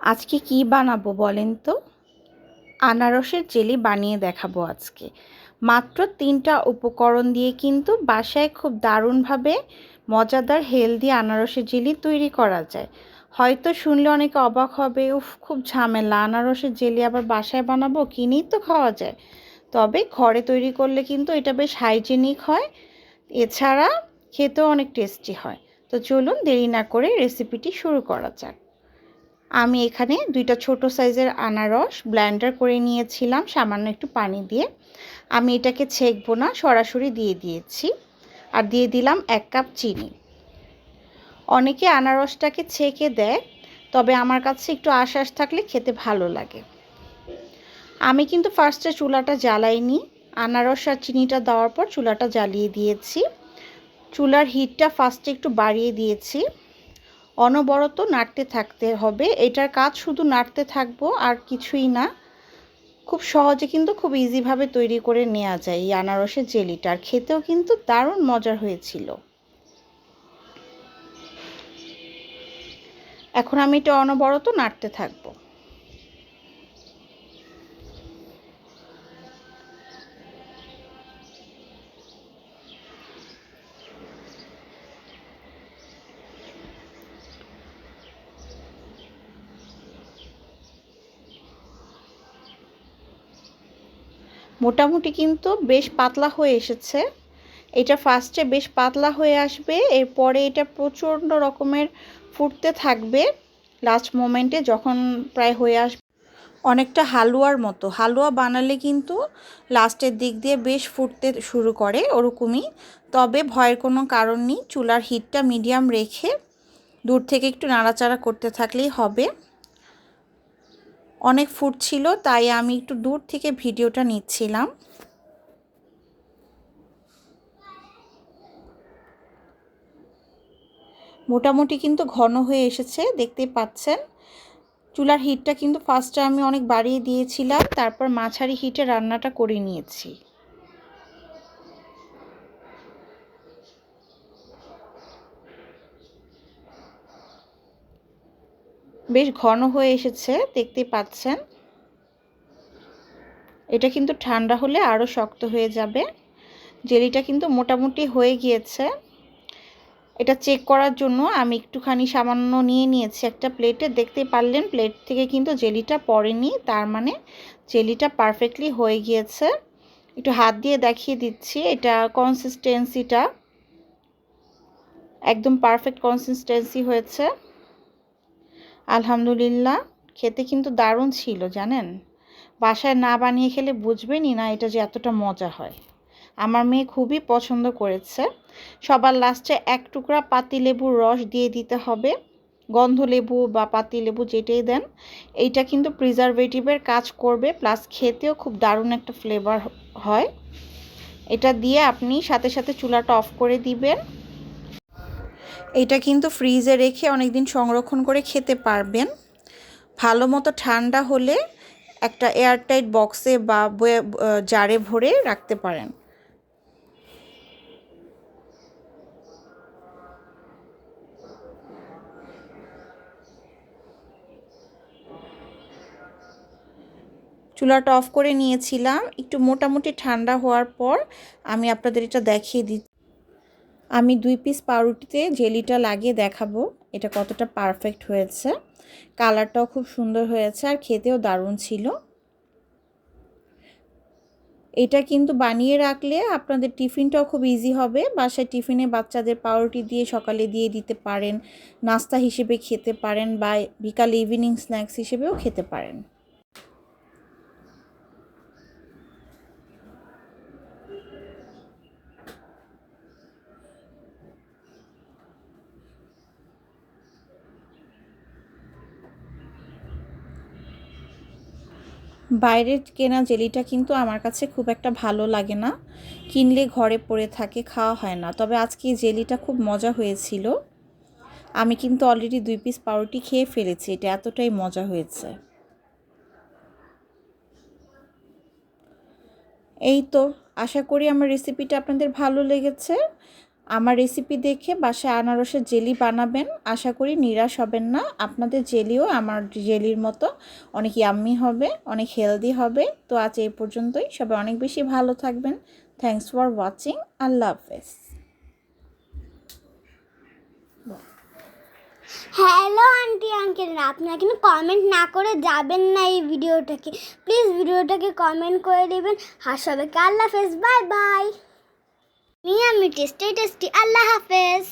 আজকে কি বানাবো বলেন তো? আনারসের জেলি বানিয়ে দেখাবো আজকে। মাত্র তিনটা উপকরণ দিয়ে কিন্তু বাসায় খুব দারুণভাবে মজাদার হেলদি আনারসের জেলি তৈরি করা যায়। হয়তো শুনলে অনেকে অবাক হবে, উফ, খুব ঝামেলা, আনারসের জেলি আবার বাসায় বানাবো, কিনেই তো খাওয়া যায়। তবে ঘরে তৈরি করলে কিন্তু এটা বেশ হাইজেনিক হয়, এছাড়া খেতেও অনেক টেস্টি হয়। তো চলুন দেরি না করে রেসিপিটি শুরু করা যাক। আমি এখানে দুইটা ছোট সাইজের আনারস ব্ল্যান্ডার করে নিয়েছিলাম, সামান্য একটু পানি দিয়ে। আমি এটাকে ছেঁকবো না, সরাসরি দিয়ে দিয়েছি। আর দিয়ে দিলাম এক কাপ চিনি। অনেকে আনারসটাকে ছেঁকে দেয়, তবে আমার কাছে একটু আশ্বাস থাকলে খেতে ভালো লাগে। আমি কিন্তু ফার্স্টে চুলাটা জ্বালাইনি। আনারস আর চিনিটা দেওয়ার পর চুলাটা জ্বালিয়ে দিয়েছি। চুলার হিটটা ফার্স্টে একটু বাড়িয়ে দিয়েছি। অনবরত নাড়তে থাকতে হবে। এটার কাজ শুধু নাড়তে থাকব, আর কিছুই না। খুব সহজে কিন্তু খুব ইজিভাবে তৈরি করে নেওয়া যায় এই আনারসের জেলিটা। আর খেতেও কিন্তু দারুণ মজার হয়েছিল। এখন আমি এটা অনবরত নাড়তে থাকব। মোটামুটি কিন্তু বেশ পাতলা হয়ে এসেছে। এটা ফার্স্টে বেশ পাতলা হয়ে আসবে, এরপরে এটা প্রচণ্ড রকমের ফুটতে থাকবে। লাস্ট মোমেন্টে যখন প্রায় হয়ে আসবে অনেকটা হালুয়ার মতো। হালুয়া বানালে কিন্তু লাস্টের দিক দিয়ে বেশ ফুটতে শুরু করে ওরকমই। তবে ভয়ের কোনো কারণ নেই, চুলার হিটটা মিডিয়াম রেখে দূর থেকে একটু নাড়াচাড়া করতে থাকলেই হবে। অনেক ফুটছিল তাই আমি একটু দূর থেকে ভিডিওটা নিচ্ছিলাম। মোটামুটি কিন্তু ঘন হয়ে এসেছে দেখতে পাচ্ছেন। চুলার হিটটা কিন্তু ফার্স্টে আমি অনেক বাড়িয়ে দিয়েছিলাম, তারপর মাঝারি হিটে রান্নাটা করে নিয়েছি। বেশ ঘন হয়ে এসেছে, দেখতে পাচ্ছেন। এটা কিন্তু ঠান্ডা হলে আরও শক্ত হয়ে যাবে। জেলিটা কিন্তু মোটামুটি হয়ে গিয়েছে। এটা চেক করার জন্য আমি একটুখানি সামান্য নিয়ে নিয়েছি একটা প্লেটে দেখতে পারলেন প্লেট থেকে কিন্তু জেলিটা পড়েনি, তার মানে জেলিটা পারফেক্টলি হয়ে গিয়েছে। একটু হাত দিয়ে দেখিয়ে দিচ্ছি, এটা কনসিস্টেন্সিটা একদম পারফেক্ট কনসিস্টেন্সি হয়েছে। আলহামদুলিল্লাহ, খেতে কিন্তু দারুণ ছিল, জানেন? বাসায় না বানিয়ে খেলে বুঝবেনই না এটা যে এতটা মজা হয়। আমার মেয়ে খুবই পছন্দ করেছে। সবার লাস্টে এক টুকরা পাতি লেবুর রস দিয়ে দিতে হবে। গন্ধ লেবু বা পাতি লেবু যেটাই দেন, এইটা কিন্তু প্রিজারভেটিভের কাজ করবে, প্লাস খেতেও খুব দারুণ একটা ফ্লেভার হয়। এটা দিয়ে আপনি সাথে সাথে চুলাটা অফ করে দিবেন। এটা কিন্তু ফ্রিজে রেখে অনেক দিন সংরক্ষণ করে খেতে পারবেন। ভালো মতো ঠান্ডা হলে একটা এয়ারটাইট বক্সে বা জারে ভরে রাখতে পারেন। চুলাটা অফ করে নিয়েছিলাম। একটু মোটামুটি ঠান্ডা হওয়ার পর আমি আপনাদের এটা দেখিয়ে দিচ্ছি। আমি দুই পিস পাউরুটিতে জেলিটা লাগিয়ে দেখাবো, এটা কতটা পারফেক্ট হয়েছে। কালারটাও খুব সুন্দর হয়েছে আর খেতেও দারুণ ছিল। এটা কিন্তু বানিয়ে রাখলে আপনাদের টিফিনটাও খুব ইজি হবে। বাসায় টিফিনে বাচ্চাদের পাউরুটি দিয়ে সকালে দিয়ে দিতে পারেন, নাস্তা হিসেবে খেতে পারেন বা বিকালে ইভিনিং স্ন্যাক্স হিসেবেও খেতে পারেন। বাইরের কেনা জেলিটা কিন্তু আমার কাছে খুব একটা ভালো লাগে না। কিনলে ঘরে পড়ে থাকে, খাওয়া হয় না। তবে আজকে জেলিটা খুব মজা হয়েছিল। আমি কিন্তু অলরেডি দুই পিস পাউরুটি খেয়ে ফেলেছি, এটা এতটাই মজা হয়েছে। এই তো, আশা করি আমার রেসিপিটা আপনাদের ভালো লেগেছে। আমার রেসিপি দেখে বাসায় আনারসের জেলি বানাবেন। আশা করি নিরাশ হবেন না। আপনাদের জেলিও আমার জেলির মতো অনেক ইয়াম্মি হবে, অনেক হেলদি হবে। তো আজ এই পর্যন্তই। সবাই অনেক বেশি ভালো থাকবেন। থ্যাংকস ফর ওয়াচিং আল্লাহ হাফেজ। হ্যালো আন্টি আঙ্কেল আপনারা কিন্তু কমেন্ট না করে যাবেন না এই ভিডিওটাকে প্লিজ ভিডিওটাকে কমেন্ট করে দেবেন। আর সবাইকে আল্লাহ হাফেজ। বাই বাই আমি টেস্টি টেস্টি আল্লাহ হাফেজ